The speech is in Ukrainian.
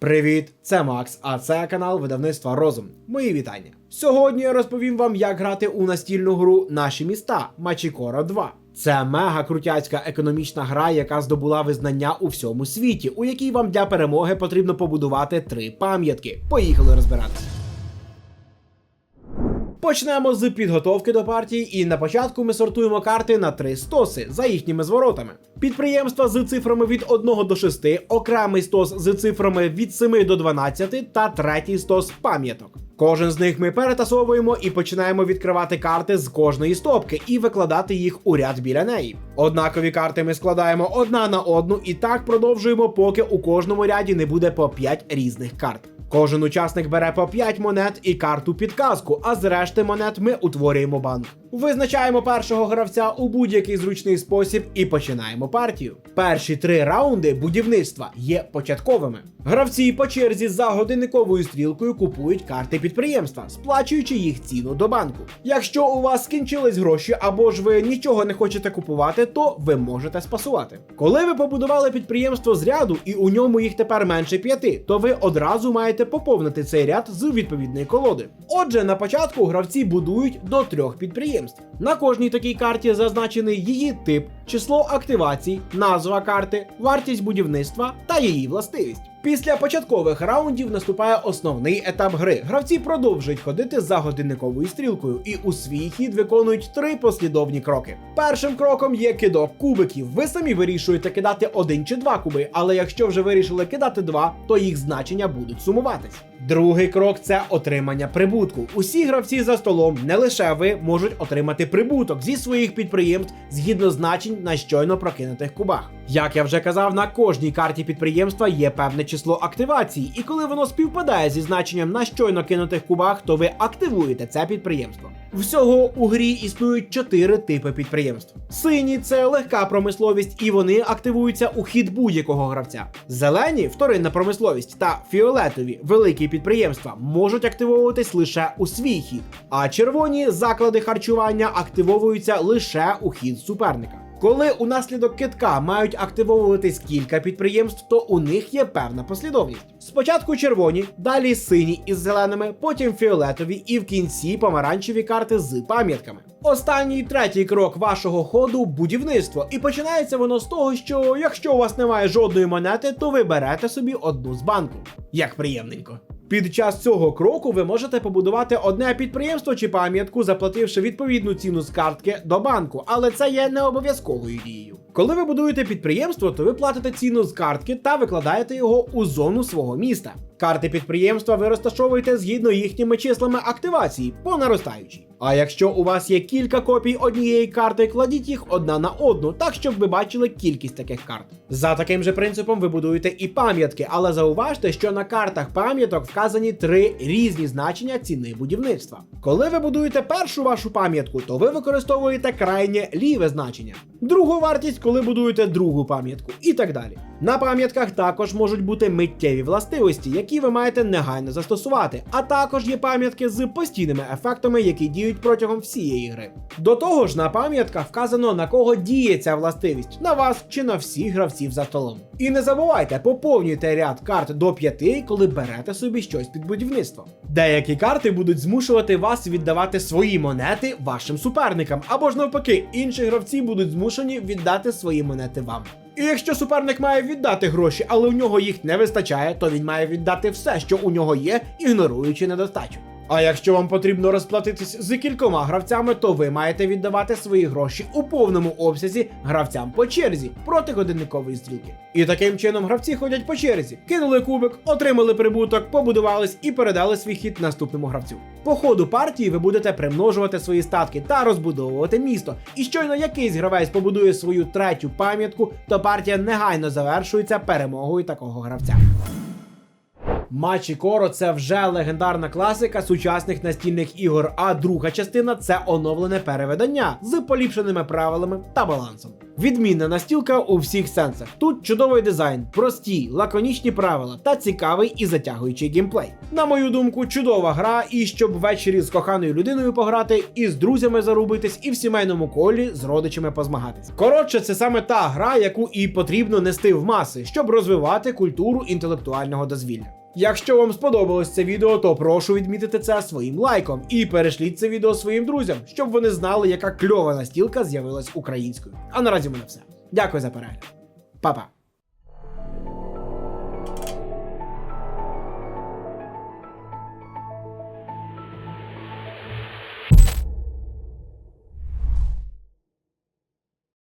Привіт, це Макс, а це канал видавництва Розум. Мої вітання. Сьогодні я розповім вам, як грати у настільну гру Наші міста Мачікора 2. Це мега крутяцька економічна гра, яка здобула визнання у всьому світі, у якій вам для перемоги потрібно побудувати три пам'ятки. Поїхали розбиратися. Почнемо з підготовки до партії, і на початку ми сортуємо карти на три стоси за їхніми зворотами. Підприємства з цифрами від 1 до 6, окремий стос з цифрами від 7 до 12 та третій стос пам'яток. Кожен з них ми перетасовуємо і починаємо відкривати карти з кожної стопки і викладати їх у ряд біля неї. Однакові карти ми складаємо одна на одну і так продовжуємо, поки у кожному ряді не буде по 5 різних карт. Кожен учасник бере по 5 монет і карту підказку, а з решти монет ми утворюємо банк. Визначаємо першого гравця у будь-який зручний спосіб і починаємо партію. Перші три раунди будівництва є початковими. Гравці по черзі за годинниковою стрілкою купують карти підприємства, сплачуючи їх ціну до банку. Якщо у вас скінчились гроші або ж ви нічого не хочете купувати, то ви можете спасувати. Коли ви побудували підприємство з ряду і у ньому їх тепер менше п'яти, то ви одразу маєте поповнити цей ряд з відповідної колоди. Отже, на початку гравці будують до трьох підприємств. На кожній такій карті зазначений її тип, число активацій, назва карти, вартість будівництва та її властивість. Після початкових раундів наступає основний етап гри. Гравці продовжують ходити за годинниковою стрілкою і у свій хід виконують три послідовні кроки. Першим кроком є кидок кубиків. Ви самі вирішуєте кидати один чи два куби, але якщо вже вирішили кидати два, то їх значення будуть сумуватись. Другий крок це отримання прибутку. Усі гравці за столом, не лише ви, можуть отримати прибуток зі своїх підприємств згідно значень на щойно прокинутих кубах. Як я вже казав, на кожній карті підприємства є певне число активацій, і коли воно співпадає зі значенням на щойно кинутих кубах, то ви активуєте це підприємство. Всього у грі існують чотири типи підприємств. Сині це легка промисловість, і вони активуються у хід будь-якого гравця. Зелені вторинна промисловість та фіолетові великі підприємства можуть активовуватись лише у свій хід, а червоні заклади харчування активовуються лише у хід суперника. Коли унаслідок китка мають активовуватись кілька підприємств, то у них є певна послідовність. Спочатку червоні, далі сині із зеленими, потім фіолетові і в кінці помаранчеві карти з пам'ятками. Останній третій крок вашого ходу будівництво, і починається воно з того, що якщо у вас немає жодної монети, то ви берете собі одну з банку. Як приємненько. Під час цього кроку ви можете побудувати одне підприємство чи пам'ятку, заплативши відповідну ціну з картки до банку, але це є не обов'язковою дією. Коли ви будуєте підприємство, то ви платите ціну з картки та викладаєте його у зону свого міста. Карти підприємства ви розташовуєте згідно їхніми числами активації по наростаючій. А якщо у вас є кілька копій однієї карти, кладіть їх одна на одну, так щоб ви бачили кількість таких карт. За таким же принципом ви будуєте і пам'ятки, але зауважте, що на картах пам'яток вказані три різні значення ціни будівництва. Коли ви будуєте першу вашу пам'ятку, то ви використовуєте крайнє ліве значення, другу вартість, коли будуєте другу пам'ятку, і так далі. На пам'ятках також можуть бути миттєві властивості, які ви маєте негайно застосувати, а також є пам'ятки з постійними ефектами, які діють протягом всієї гри. До того ж, на пам'ятках вказано на кого діє ця властивість на вас чи на всіх гравців за столом. І не забувайте, поповнюйте ряд карт до 5, коли берете собі щось під будівництво. Деякі карти будуть змушувати вас віддавати свої монети вашим суперникам, або ж навпаки, інші гравці будуть змушені віддати свої монети вам. І якщо суперник має віддати гроші, але у нього їх не вистачає, то він має віддати все, що у нього є, ігноруючи недостачу. А якщо вам потрібно розплатитись з кількома гравцями, то ви маєте віддавати свої гроші у повному обсязі гравцям по черзі проти годинникової стрілки. І таким чином гравці ходять по черзі, кинули кубик, отримали прибуток, побудувались і передали свій хід наступному гравцю. По ходу партії ви будете примножувати свої статки та розбудовувати місто. І щойно якийсь гравець побудує свою третю пам'ятку, то партія негайно завершується перемогою такого гравця. Матчі Коро це вже легендарна класика сучасних настільних ігор, а друга частина це оновлене переведення з поліпшеними правилами та балансом. Відмінна настілка у всіх сенсах. Тут чудовий дизайн, прості, лаконічні правила та цікавий і затягуючий геймплей. На мою думку, чудова гра, і щоб ввечері з коханою людиною пограти, і з друзями зарубитись, і в сімейному колі з родичами позмагатись. Коротше, це саме та гра, яку і потрібно нести в маси, щоб розвивати культуру інтелектуального дозвілля. Якщо вам сподобалось це відео, то прошу відмітити це своїм лайком і перешліть це відео своїм друзям, щоб вони знали, яка кльова настілка з'явилась українською. А наразі в мене все. Дякую за перегляд. Па-па.